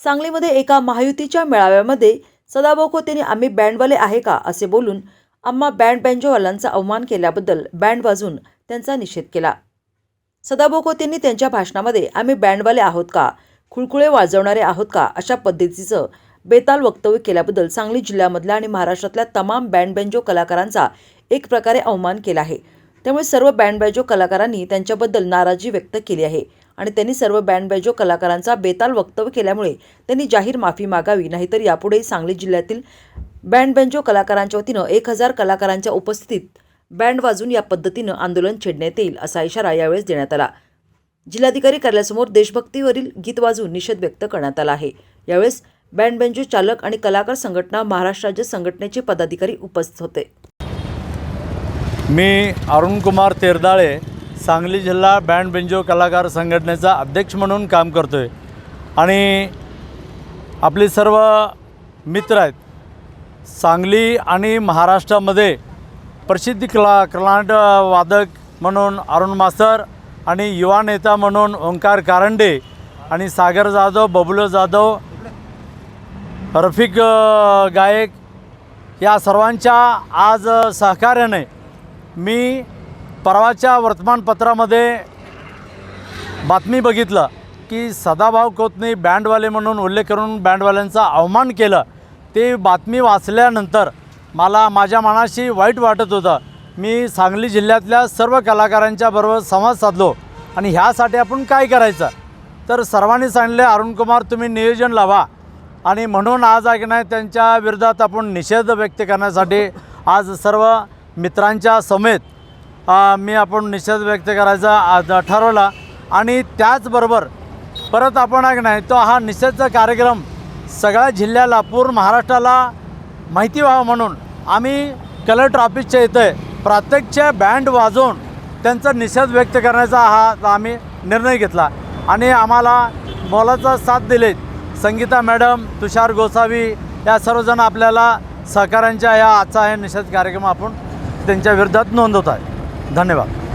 सांगलीमध्ये एका महायुतीच्या मेळाव्यामध्ये सदाभाऊ खोतेने आम्ही बँडवाले आहे का? असे बोलून आम्हा बँड बँजोवाल्यांचा अवमान केल्याबद्दल बँड वाजून त्यांचा निषेध केला. सदाभाऊ खोतेंनी त्यांच्या भाषणामध्ये आम्ही बँडवाले आहोत का? खुळखुळे वाजवणारे आहोत का? अशा पद्धतीचं बेताल वक्तव्य केल्याबद्दल सांगली जिल्ह्यामधल्या आणि महाराष्ट्रातल्या तमाम बँड बँजो कलाकारांचा एक प्रकारे अवमान केला आहे. त्यामुळे सर्व बँड बँजो कलाकारांनी त्यांच्याबद्दल नाराजी व्यक्त केली आहे. आणि त्यांनी सर्व बँड बँजो कलाकारांचा बेताल वक्तव्य केल्यामुळे त्यांनी जाहीर माफी मागावी. नाहीतर यापुढेही सांगली जिल्ह्यातील बँड बँजो कलाकारांच्या वतीनं एक हजार कलाकारांच्या उपस्थितीत बँड वाजून या पद्धतीनं आंदोलन छेडण्यात येईल असा इशारा यावेळेस देण्यात आला. जिल्हाधिकारी कार्यालयासमोर देशभक्तीवरील गीत वाजून निषेध व्यक्त करण्यात आला आहे. यावेळेस बँड बेंजो चालक आणि कलाकार संघटना महाराष्ट्र राज्य संघटनेचे पदाधिकारी उपस्थित होते. मी अरुणकुमार तेरदाळे सांगली जिल्हा बँड बेंजो कलाकार संघटनेचा अध्यक्ष म्हणून काम करतो आहे आणि आपले सर्व मित्र आहेत. सांगली आणि महाराष्ट्रामध्ये प्रसिद्ध कला कलांड वादक म्हणून अरुण मास्तर आणि युवा नेता म्हणून ओंकार कारंडे आणि सागर जाधव बबुलो जाधव रफिक गायक या सर्वांच्या आज सहकार्याने मी परवाच्या वर्तमानपत्रामध्ये बातमी बघितलं की सदाभाऊ खोतने बँडवाले म्हणून उल्लेख करून बँडवाल्यांचा अवमान केलं. ते बातमी वाचल्यानंतर मला माझ्या मनाशी वाईट वाटत होतं. मी सांगली जिल्ह्यातल्या सर्व कलाकारांच्या बरोबर संवाद साधलो आणि ह्यासाठी आपण काय करायचं? तर सर्वांनी सांगितले अरुणकुमार तुम्ही नियोजन लावा. आणि म्हणून आज आहे की नाही त्यांच्या विरोधात आपण निषेध व्यक्त करण्यासाठी आज सर्व मित्रांच्या समेत मी आपण निषेध व्यक्त करायचा ठरवला. आणि त्याचबरोबर परत आपण आहे नाही तो हा निषेधचा कार्यक्रम सगळ्या जिल्ह्याला पूर्ण महाराष्ट्राला माहिती व्हावं म्हणून आम्ही कलेक्टर ऑफिसच्या इथे प्रत्यक्ष बँड वाजवून त्यांचा निषेध व्यक्त करण्याचा हा आम्ही निर्णय घेतला. आणि आम्हाला मोलाचा साथ दिले संगीता मॅडम तुषार गोसावी या सर्वजण आपल्याला सहकाऱ्यांच्या या आजचा हे निषेध कार्यक्रम आपण त्यांच्या विरोधात नोंदवत आहे धन्यवाद